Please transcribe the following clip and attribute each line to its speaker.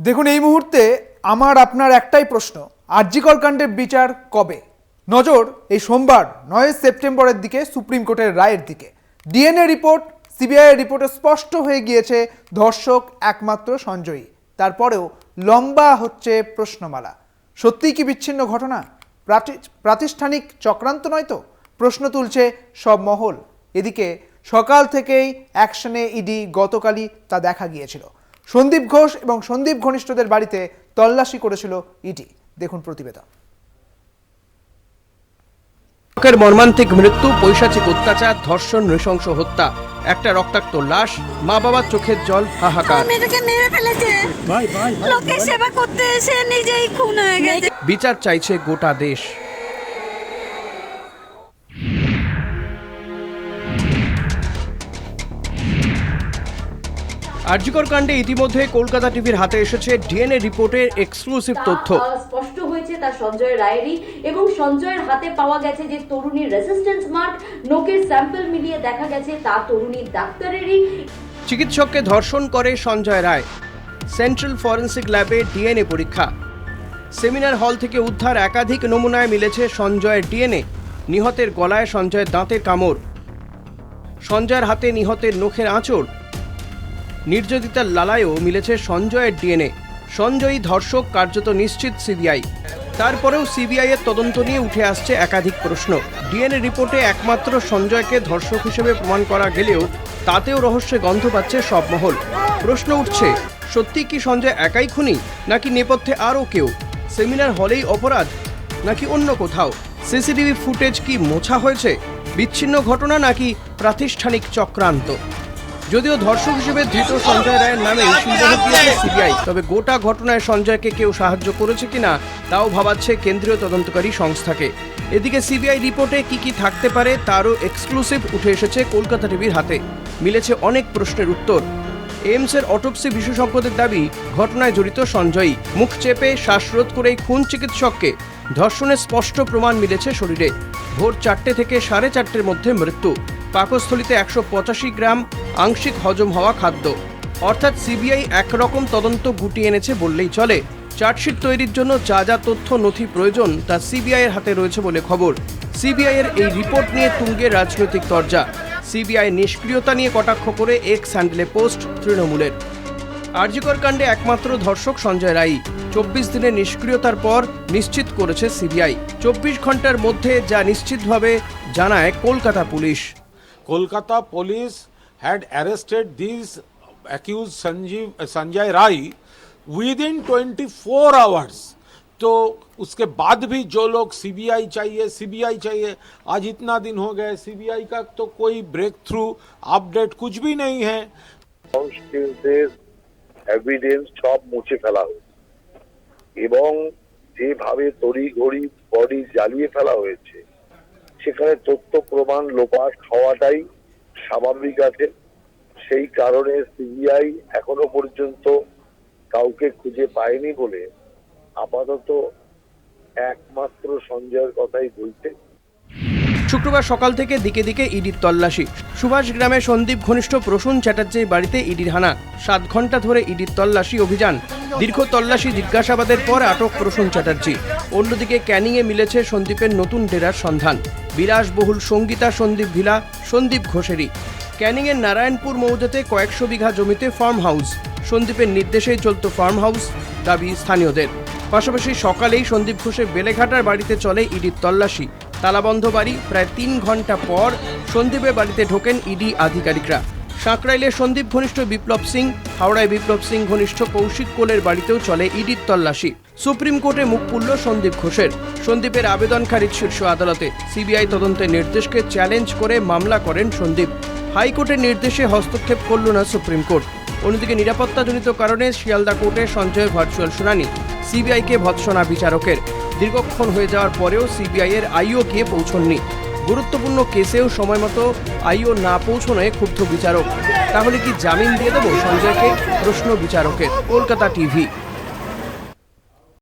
Speaker 1: দেখুন, এই মুহূর্তে আমার, আপনার একটাই প্রশ্ন, আরজিকর কাণ্ডের বিচার কবে? নজর এই সোমবার, নয় সেপ্টেম্বরের দিকে সুপ্রিম কোর্টের রায়ের দিকে। ডিএনএ রিপোর্ট, সিবিআই রিপোর্টে স্পষ্ট হয়ে গিয়েছে, ধর্ষক একমাত্র সঞ্জয়ী। তারপরেও লম্বা হচ্ছে প্রশ্নমালা। সত্যিই কি বিচ্ছিন্ন ঘটনা? প্রাতিষ্ঠানিক চক্রান্ত নয় তো? প্রশ্ন তুলছে সব মহল। এদিকে সকাল থেকেই অ্যাকশনে ইডি গতকালই তা দেখা গিয়েছিল। সন্দীপ ঘোষ এবং সন্দীপ ঘনিষ্ঠদের বাড়িতে তল্লাশি করেছিল ইডি। দেখুন প্রতিবেদন।
Speaker 2: লোকের মর্মান্তিক মৃত্যু পৈশাচিক অত্যাচার ধর্ষণ নৃশংস হত্যা। একটা রক্তাক্ত লাশ মা বাবার চোখের জল হাহাকার।
Speaker 3: মেয়েটাকে মেরে ফেলেছে। লোকের সেবা করতে এসে নিজেই খুন হয়ে গেছে।
Speaker 2: বিচার চাইছে গোটা দেশ। আরজিকর কাণ্ডে ইতিমধ্যে কলকাতা টিভির হাতে এসেছে ডিএনএ রিপোর্টের এক্সক্লুসিভ তথ্য।
Speaker 4: স্পষ্ট হয়েছে তা সঞ্জয় রায়েরই। এবং সঞ্জয়ের হাতে পাওয়া গেছে যে তরুণীর রেসিস্ট্যান্স মার্ক নোকের স্যাম্পল মিলিয়ে দেখা গেছে তা তরুণীর ডাক্তারেরই।
Speaker 2: চিকিৎসককে ধর্ষণ করে সঞ্জয় রায়। সেন্ট্রাল ফরেন্সিক ল্যাবে ডিএনএ পরীক্ষা। সেমিনার হল থেকে উদ্ধার একাধিক নমুনায় মিলেছে সঞ্জয়ের ডিএনএ। নিহতের গলায় সঞ্জয়ের দাঁতের কামড়। সঞ্জয়ের হাতে নিহতের নখের আঁচড়। নির্যাতিতার লালায়ও মিলেছে সঞ্জয়ের ডিএনএ। সঞ্জয়ী ধর্ষক, কার্যত নিশ্চিত সিবিআই। তারপরেও সিবিআই এর তদন্ত নিয়ে উঠে আসছে একাধিক প্রশ্ন। ডিএনএ রিপোর্টে একমাত্র সঞ্জয়কে ধর্ষক হিসেবে প্রমাণ করা গেলেও তাতেও রহস্যে গন্ধ পাচ্ছে সব মহল প্রশ্ন উঠছে, সত্যি কি সঞ্জয় একাই খুনি, নাকি নেপথ্যে আরও কেউ? সেমিনার হলেই অপরাধ, নাকি অন্য কোথাও? সিসিটিভি ফুটেজ কি মোছা হয়েছে? বিচ্ছিন্ন ঘটনা নাকি প্রাতিষ্ঠানিক চক্রান্ত? যদিও ধর্ষক হিসেবে ধৃত সঞ্জয় রায়ের নামে সিবিআই। তবে গোটা ঘটনায় সঞ্জয়কে কেউ সাহায্য করেছে কিনা তাও ভাবাচ্ছে কেন্দ্রীয় তদন্তকারী সংস্থাকে। এদিকে সিবিআই রিপোর্টে কি কি থাকতে পারে তারও এক্সক্লুসিভ উঠে এসেছে কলকাতা টিভির হাতে। মিলেছে অনেক প্রশ্নের উত্তর। এইমসের অটোপসি বিশেষজ্ঞদের দাবি ঘটনায় জড়িত সঞ্জয়ী মুখ চেপে শ্বাসরোধ করেই খুন চিকিৎসককে। ধর্ষণের স্পষ্ট প্রমাণ মিলেছে শরীরে। ভোর চারটে থেকে সাড়ে চারটের মধ্যে মৃত্যু। পাকস্থলিতে একশো পঁচাশি গ্রাম আংশিক হজম হওয়া খাদ্য। অর্থাৎ সিবিআই একরকম তদন্ত গুটিয়ে এনেছে বললেই চলে। চার্জশিট তৈরির জন্য যা যা তথ্য, নথি প্রয়োজন তা সিবিআইয়ের হাতে রয়েছে বলে খবর। সিবিআই এর এই রিপোর্ট নিয়ে তুঙ্গে রাজনৈতিক তরজা। সিবিআই নিষ্ক্রিয়তা নিয়ে কটাক্ষ করে এক্স হ্যান্ডেলে পোস্ট তৃণমূলের। আরজিকর কাণ্ডে একমাত্র ধর্ষক সঞ্জয় রাই চব্বিশ দিনের নিষ্ক্রিয়তার পর নিশ্চিত করেছে সিবিআই। চব্বিশ ঘণ্টার মধ্যে যা নিশ্চিতভাবে জানায় Kolkata police.
Speaker 5: Kolkata police had arrested these accused Sanjeev uh, Sanjay Rai within 24 hours. तो उसके बाद भी जो लोग सीबीआई चाहिए सीबीआई चाहिए आज इतना दिन हो गए सीबीआई का तो कोई ब्रेक थ्रू अपडेट कुछ भी नहीं है
Speaker 6: কনস্টিটিউন্সের এভিডেন্স সব মুছে ফেলা হয়েছে এবং যেভাবে তড়িঘড়ি বডি জ্বালিয়ে ফেলা হয়েছে সেখানে তথ্য প্রমাণ লোপাট হওয়াটাই স্বাভাবিক আছে। সেই কারণে সিবিআই এখনও পর্যন্ত কাউকে খুঁজে পায়নি বলে আপাতত একমাত্র সঞ্জয়ের কথাই বলতে।
Speaker 2: শুক্রবার সকাল থেকে দিকে দিকে ইডির তল্লাশি। সুভাষ গ্রামে সন্দীপ ঘনিষ্ঠ প্রসূন চ্যাটার্জির বাড়িতে ইডির হানা। সাত ঘণ্টা ধরে ইডির তল্লাশি অভিযান। দীর্ঘ তল্লাশি জিজ্ঞাসাবাদের পর আটক প্রসূন চ্যাটার্জি। অন্যদিকে ক্যানিংয়ে মিলেছে সন্দীপের নতুন ডেরার সন্ধান। বিলাসবহুল সঙ্গীতা সন্দীপ ভিলা, সন্দীপ ঘোষেরই। ক্যানিংয়ের নারায়ণপুর মৌজাতে কয়েকশো বিঘা জমিতে ফার্ম হাউস সন্দীপের নির্দেশেই চলত ফার্ম হাউস দাবি স্থানীয়দের। পাশাপাশি সকালেই সন্দীপ ঘোষের বেলেঘাটার বাড়িতে চলে ইডির তল্লাশি। তালাবন্ধ বাড়ি প্রায় তিন ঘণ্টা পর সন্দীপের বাড়িতে ঢোকেন ইডি আধিকারিকরা। সাঁকরাইলে সন্দীপ ঘনিষ্ঠ বিপ্লব সিং, হাওড়ায় বিপ্লব সিং ঘনিষ্ঠ কৌশিক কোলের বাড়িতেও চলে ইডির তল্লাশি। সুপ্রিম কোর্টে মুখ পুরল সন্দীপ ঘোষের। সন্দীপের আবেদন খারিজ শীর্ষ আদালতে সিবিআই তদন্তের নির্দেশকে চ্যালেঞ্জ করে মামলা করেন সন্দীপ। হাইকোর্টের নির্দেশে হস্তক্ষেপ করল না সুপ্রিম কোর্ট। অন্যদিকে নিরাপত্তাজনিত কারণে শিয়ালদা কোর্টে সঞ্জয়ের ভার্চুয়াল শুনানি, সিবিআইকে ভৎসনা বিচারকের। দীর্ঘক্ষণ হয়ে যাওয়ার পরেও সিবিআইয়ের আইও গিয়ে পৌঁছননি। গুরুত্বপূর্ণ কেসেও সময় মতো আইও না পৌঁছনোয় ক্ষুব্ধ বিচারক। তাহলে কি জামিন দিয়ে দেবো সঞ্জয়কে? প্রশ্ন বিচারকের, কলকাতা টিভি।